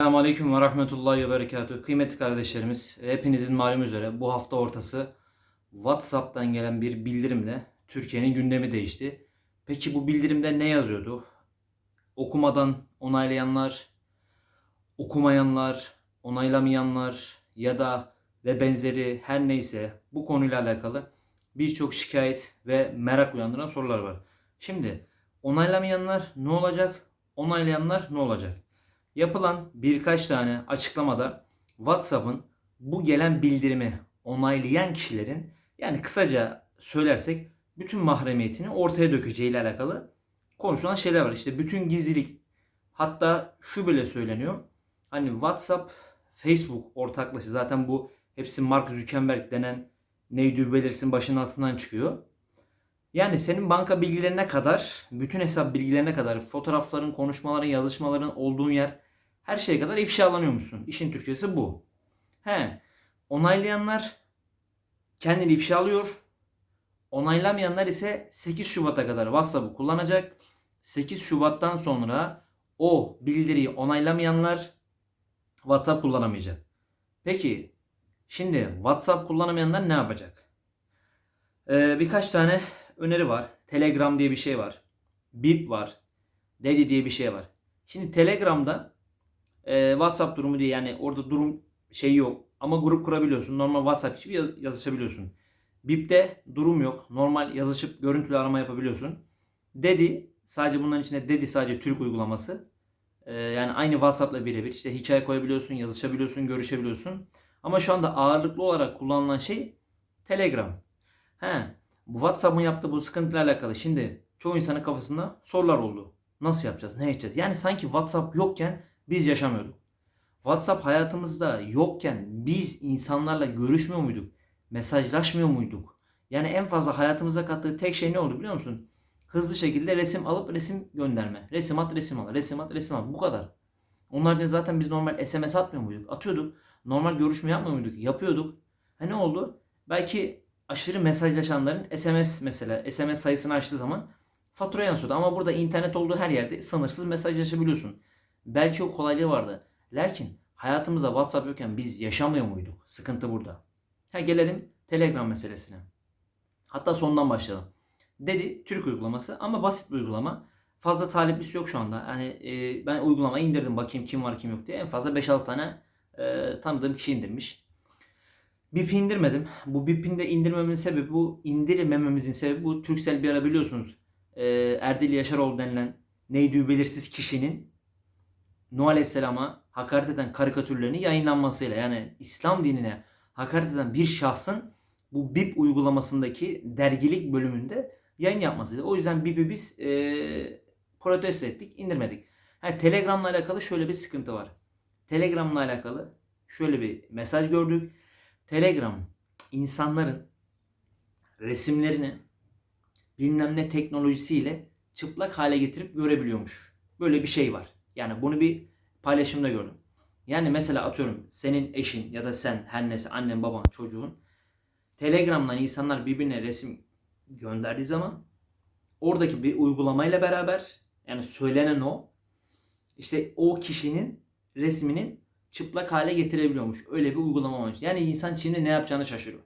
Selamun Aleyküm ve Rahmetullahi ve Berekatuhu. Kıymetli kardeşlerimiz, hepinizin malum üzere bu hafta ortası WhatsApp'tan gelen bir bildirimle Türkiye'nin gündemi değişti. Peki bu bildirimde ne yazıyordu? Okumadan onaylayanlar, okumayanlar, onaylamayanlar ya da ve benzeri her neyse bu konuyla alakalı birçok şikayet ve merak uyandıran sorular var. Şimdi onaylamayanlar ne olacak? Onaylayanlar ne olacak? Yapılan birkaç tane açıklamada WhatsApp'ın bu gelen bildirimi onaylayan kişilerin yani kısaca söylersek bütün mahremiyetini ortaya dökeceği ile alakalı konuşulan şeyler var. İşte bütün gizlilik hatta şu bile söyleniyor. Hani WhatsApp, Facebook ortaklaşa zaten bu hepsi Mark Zuckerberg denen neydi belirsin başının altından çıkıyor. Yani senin banka bilgilerine kadar, bütün hesap bilgilerine kadar, fotoğrafların, konuşmaların, yazışmaların olduğun yer her şeye kadar ifşalanıyormuşsun. İşin Türkçesi bu. He, onaylayanlar kendini ifşalıyor. Onaylamayanlar ise 8 Şubat'a kadar WhatsApp'ı kullanacak. 8 Şubat'tan sonra o bildiriyi onaylamayanlar WhatsApp kullanamayacak. Peki şimdi WhatsApp kullanamayanlar ne yapacak? Ee, birkaç tane öneri var. Telegram diye bir şey var. Bip var. Dedi diye bir şey var. Şimdi Telegram'da e, WhatsApp durumu diye yani orada durum şeyi yok. Ama grup kurabiliyorsun. Normal WhatsApp gibi yaz- yazışabiliyorsun. Bip'te durum yok. Normal yazışıp görüntülü arama yapabiliyorsun. Dedi sadece bunların içinde Dedi sadece Türk uygulaması. E, yani aynı WhatsApp'la birebir. İşte hikaye koyabiliyorsun, yazışabiliyorsun, görüşebiliyorsun. Ama şu anda ağırlıklı olarak kullanılan şey Telegram. He, bu WhatsApp'ın yaptığı bu sıkıntıyla alakalı şimdi çoğu insanın kafasında sorular oldu. Nasıl yapacağız? Ne edeceğiz? Yani sanki WhatsApp yokken biz yaşamıyorduk. WhatsApp hayatımızda yokken biz insanlarla görüşmüyor muyduk? Mesajlaşmıyor muyduk? Yani en fazla hayatımıza kattığı tek şey ne oldu biliyor musun? Hızlı şekilde resim alıp resim gönderme. Resim at, resim al, resim at, resim al. Bu kadar. Onlarca zaten biz normal SMS atmıyor muyduk? Atıyorduk. Normal görüşme yapmıyor muyduk? Yapıyorduk. Ha ne oldu? Belki aşırı mesajlaşanların SMS mesela SMS sayısını açtığı zaman fatura yansıyordu. Ama burada internet olduğu her yerde sınırsız mesajlaşabiliyorsun. Belki o kolaylığı vardı. Lakin hayatımızda WhatsApp yokken biz yaşamıyor muyduk? Sıkıntı burada. Ha gelelim Telegram meselesine. Hatta sondan başlayalım. Dedi Türk uygulaması ama basit bir uygulama. Fazla taliplisi yok şu anda. Yani e, ben uygulamayı indirdim bakayım kim var kim yok diye. En fazla 5-6 tane e, tanıdığım kişi indirmiş. BIP indirmedim. Bu BIP'in de indirmemin sebebi bu indirmememizin sebebi bu Turkcell bir ara biliyorsunuz. E, Erdil Yaşaroğlu denilen neydi belirsiz kişinin Nuh Aleyhisselam'a hakaret eden karikatürlerini yayınlanmasıyla yani İslam dinine hakaret eden bir şahsın bu BIP uygulamasındaki dergilik bölümünde yayın yapmasıydı. O yüzden BIP'i biz e, protesto ettik, indirmedik. Ha, Telegram'la alakalı şöyle bir sıkıntı var. Telegram'la alakalı şöyle bir mesaj gördük. Telegram insanların resimlerini bilmem ne teknolojisiyle çıplak hale getirip görebiliyormuş. Böyle bir şey var. Yani bunu bir paylaşımda gördüm. Yani mesela atıyorum senin eşin ya da sen her neyse annen baban çocuğun Telegram'dan insanlar birbirine resim gönderdiği zaman oradaki bir uygulamayla beraber yani söylenen o işte o kişinin resminin çıplak hale getirebiliyormuş. Öyle bir uygulama varmış. Yani insan şimdi ne yapacağını şaşırıyor.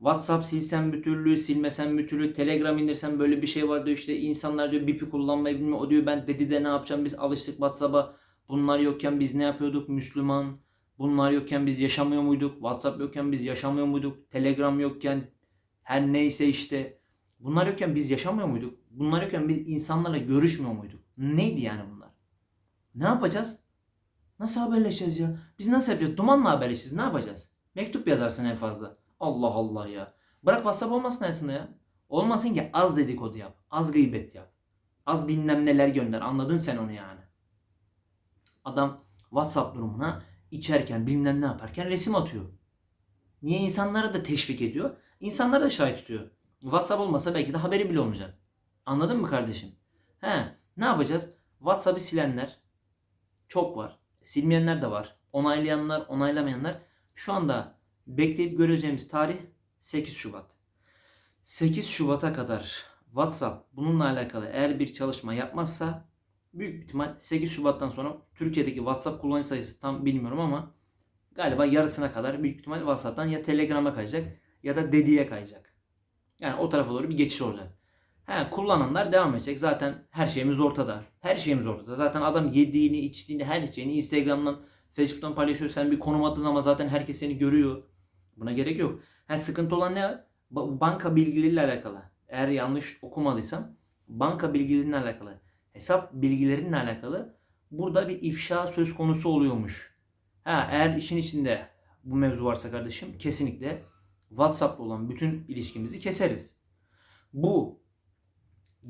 WhatsApp silsem bir türlü, silmesem bir Telegram indirsem böyle bir şey var diyor işte insanlar diyor BIP'i kullanmayı bilmiyor. O diyor ben dedi de ne yapacağım biz alıştık WhatsApp'a. Bunlar yokken biz ne yapıyorduk Müslüman? Bunlar yokken biz yaşamıyor muyduk? WhatsApp yokken biz yaşamıyor muyduk? Telegram yokken her neyse işte. Bunlar yokken biz yaşamıyor muyduk? Bunlar yokken biz insanlarla görüşmüyor muyduk? Neydi yani bunlar? Ne yapacağız? Nasıl haberleşeceğiz ya? Biz nasıl yapacağız? Dumanla haberleşeceğiz. Ne yapacağız? Mektup yazarsın en fazla. Allah Allah ya. Bırak WhatsApp olmasın hayatında ya. Olmasın ki az dedikodu yap. Az gıybet yap. Az bilmem neler gönder. Anladın sen onu yani. Adam WhatsApp durumuna içerken bilmem ne yaparken resim atıyor. Niye insanları da teşvik ediyor? İnsanları da şahit tutuyor. WhatsApp olmasa belki de haberi bile olmayacak. Anladın mı kardeşim? He, ne yapacağız? WhatsApp'ı silenler çok var. Silmeyenler de var. Onaylayanlar, onaylamayanlar. Şu anda bekleyip göreceğimiz tarih 8 Şubat. 8 Şubat'a kadar WhatsApp bununla alakalı eğer bir çalışma yapmazsa büyük ihtimal 8 Şubat'tan sonra Türkiye'deki WhatsApp kullanıcı sayısı tam bilmiyorum ama galiba yarısına kadar büyük ihtimal WhatsApp'tan ya Telegram'a kayacak ya da Dedi'ye kayacak. Yani o tarafa doğru bir geçiş olacak. He, kullananlar devam edecek. Zaten her şeyimiz ortada. Her şeyimiz ortada. Zaten adam yediğini, içtiğini, her şeyini Instagram'dan, Facebook'tan paylaşıyor. Sen bir konum attığın zaman zaten herkes seni görüyor. Buna gerek yok. Ha, sıkıntı olan ne? Ba- Banka bilgileriyle alakalı. Eğer yanlış okumadıysam banka bilgileriyle alakalı, hesap bilgilerinle alakalı burada bir ifşa söz konusu oluyormuş. Ha, eğer işin içinde bu mevzu varsa kardeşim kesinlikle WhatsApp'la olan bütün ilişkimizi keseriz. Bu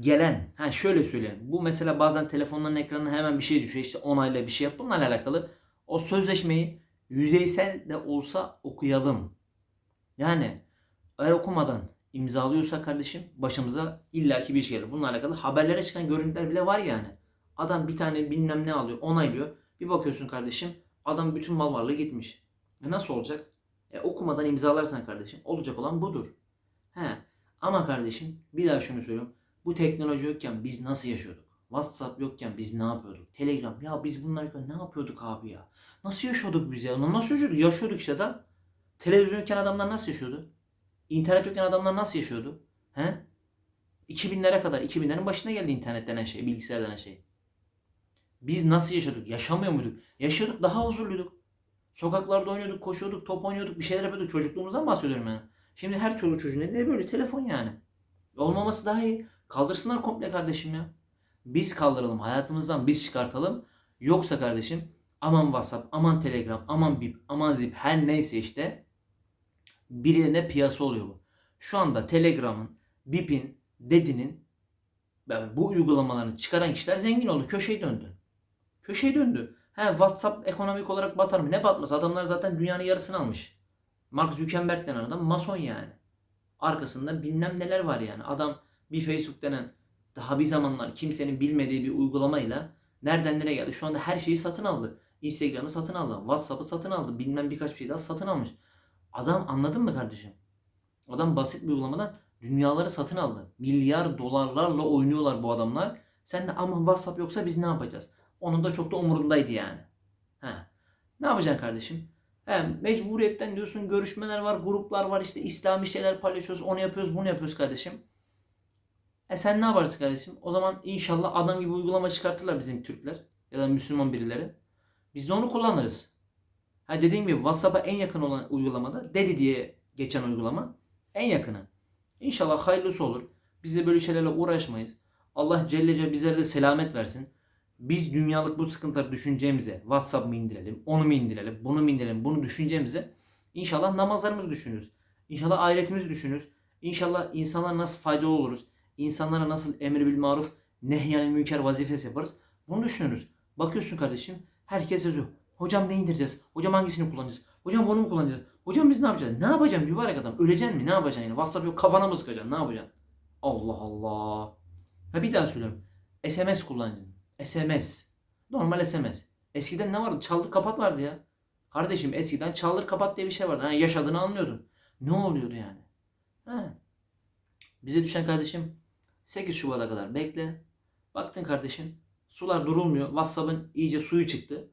gelen, ha şöyle söyleyeyim. Bu mesela bazen telefonların ekranına hemen bir şey düşüyor. İşte onayla bir şey yap. Bununla alakalı o sözleşmeyi yüzeysel de olsa okuyalım. Yani eğer okumadan imzalıyorsa kardeşim başımıza illaki bir şey gelir. Bununla alakalı haberlere çıkan görüntüler bile var yani. Adam bir tane bilmem ne alıyor, onaylıyor. Bir bakıyorsun kardeşim adam bütün mal varlığı gitmiş. E nasıl olacak? E okumadan imzalarsan kardeşim olacak olan budur. He. Ama kardeşim bir daha şunu söylüyorum. Bu teknoloji yokken biz nasıl yaşıyorduk? WhatsApp yokken biz ne yapıyorduk? Telegram ya biz bunlar yokken ne yapıyorduk abi ya? Nasıl yaşıyorduk biz ya? Nasıl yaşıyorduk? Yaşıyorduk işte da. Televizyon yokken adamlar nasıl yaşıyordu? İnternet yokken adamlar nasıl yaşıyordu? He? 2000'lere kadar, 2000'lerin başına geldi internet denen şey, bilgisayar denen şey. Biz nasıl yaşadık? Yaşamıyor muyduk? Yaşıyorduk, daha huzurluyduk. Sokaklarda oynuyorduk, koşuyorduk, top oynuyorduk, bir şeyler yapıyorduk. Çocukluğumuzdan bahsediyorum yani. Şimdi her çoluk çocuğun elinde böyle telefon yani. Olmaması daha iyi. Kaldırsınlar komple kardeşim ya. Biz kaldıralım, hayatımızdan biz çıkartalım. Yoksa kardeşim aman WhatsApp, aman Telegram, aman Bip, aman Zip her neyse işte birilerine piyasa oluyor bu. Şu anda Telegram'ın, Bip'in, Dedi'nin yani bu uygulamalarını çıkaran kişiler zengin oldu. Köşeyi döndü. Köşeyi döndü. He, WhatsApp ekonomik olarak batar mı? Ne batmaz? Adamlar zaten dünyanın yarısını almış. Mark Zuckerberg denen adam mason yani. Arkasında bilmem neler var yani. Adam bir Facebook denen daha bir zamanlar kimsenin bilmediği bir uygulamayla nereden nereye geldi? Şu anda her şeyi satın aldı. Instagram'ı satın aldı. WhatsApp'ı satın aldı. Bilmem birkaç bir şey daha satın almış. Adam anladın mı kardeşim? Adam basit bir uygulamadan dünyaları satın aldı. Milyar dolarlarla oynuyorlar bu adamlar. Sen de ama WhatsApp yoksa biz ne yapacağız? Onun da çok da umurundaydı yani. He. Ne yapacaksın kardeşim? He, mecburiyetten diyorsun görüşmeler var, gruplar var işte İslami şeyler paylaşıyoruz, onu yapıyoruz, bunu yapıyoruz kardeşim. E sen ne yaparsın kardeşim? O zaman inşallah adam gibi uygulama çıkartırlar bizim Türkler ya da Müslüman birileri. Biz de onu kullanırız. Ha dediğim gibi WhatsApp'a en yakın olan uygulamada Dedi diye geçen uygulama en yakını. İnşallah hayırlısı olur. Biz de böyle şeylerle uğraşmayız. Allah Celle Celle bizlere de selamet versin. Biz dünyalık bu sıkıntıları düşüneceğimize WhatsApp mı indirelim, onu mu indirelim, bunu mu indirelim, bunu düşüneceğimize inşallah namazlarımızı düşünürüz. İnşallah ahiretimizi düşünürüz. İnşallah insanlara nasıl faydalı oluruz. İnsanlara nasıl emir bil maruf, nehyanil münker vazifesi yaparız. Bunu düşünürüz. Bakıyorsun kardeşim herkes yazıyor. Hocam ne indireceğiz? Hocam hangisini kullanacağız? Hocam bunu mu kullanacağız? Hocam biz ne yapacağız? Ne yapacağım mübarek adam? Öleceksin mi? Ne yapacaksın yani? WhatsApp yok kafana mı sıkacaksın? Ne yapacaksın? Allah Allah. Ha bir daha söylüyorum. SMS kullanacaksın. SMS. Normal SMS. Eskiden ne vardı? Çaldır kapat vardı ya. Kardeşim eskiden çaldır kapat diye bir şey vardı. Ha, yaşadığını anlıyordun. Ne oluyordu yani? Ha. Bize düşen kardeşim 8 Şubat'a kadar bekle. Baktın kardeşim sular durulmuyor. WhatsApp'ın iyice suyu çıktı.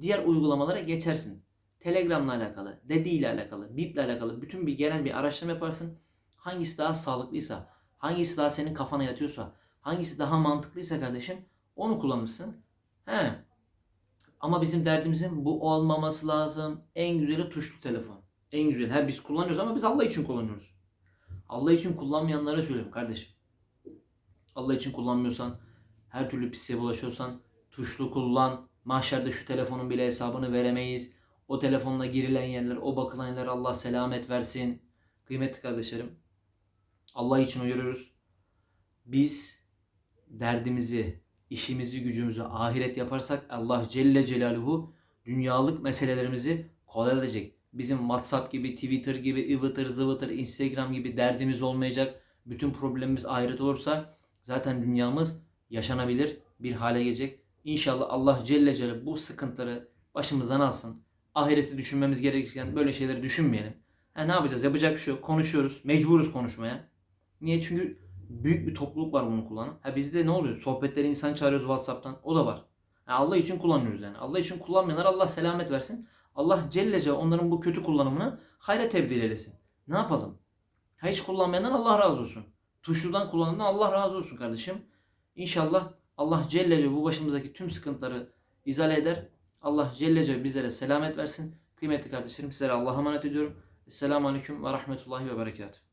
Diğer uygulamalara geçersin. Telegram'la alakalı, Dedi ile alakalı, Bip ile alakalı bütün bir genel bir araştırma yaparsın. Hangisi daha sağlıklıysa, hangisi daha senin kafana yatıyorsa, hangisi daha mantıklıysa kardeşim onu kullanırsın. He. Ama bizim derdimizin bu olmaması lazım. En güzeli tuşlu telefon. En güzel. Ha biz kullanıyoruz ama biz Allah için kullanıyoruz. Allah için kullanmayanlara söylüyorum kardeşim. Allah için kullanmıyorsan, her türlü pisliğe bulaşıyorsan tuşlu kullan. Mahşerde şu telefonun bile hesabını veremeyiz. O telefonla girilen yerler, o bakılan yerler Allah selamet versin. Kıymetli kardeşlerim, Allah için uyarıyoruz. Biz derdimizi, işimizi, gücümüzü ahiret yaparsak Allah Celle Celaluhu dünyalık meselelerimizi kolay edecek. Bizim WhatsApp gibi, Twitter gibi, ıvıtır zıvıtır, Instagram gibi derdimiz olmayacak. Bütün problemimiz ahiret olursa zaten dünyamız yaşanabilir bir hale gelecek. İnşallah Allah Celle Celaluhu bu sıkıntıları başımızdan alsın. Ahireti düşünmemiz gerekirken böyle şeyleri düşünmeyelim. Ha, ne yapacağız? Yapacak bir şey yok. Konuşuyoruz. Mecburuz konuşmaya. Niye? Çünkü büyük bir topluluk var bunu kullanan. Ha bizde ne oluyor? Sohbetleri insan çağırıyoruz WhatsApp'tan. O da var. Ha Allah için kullanıyoruz yani. Allah için kullanmayanlar Allah selamet versin. Allah Celle Celle onların bu kötü kullanımını hayra tebdil eylesin. Ne yapalım? Ha hiç kullanmayandan Allah razı olsun. Tuşludan kullanandan Allah razı olsun kardeşim. İnşallah Allah Celle Celle bu başımızdaki tüm sıkıntıları izale eder. Allah Celle Celle bizlere selamet versin. Kıymetli kardeşlerim sizlere Allah'a emanet ediyorum. Esselamu Aleyküm ve Rahmetullahi ve Berekatuhu.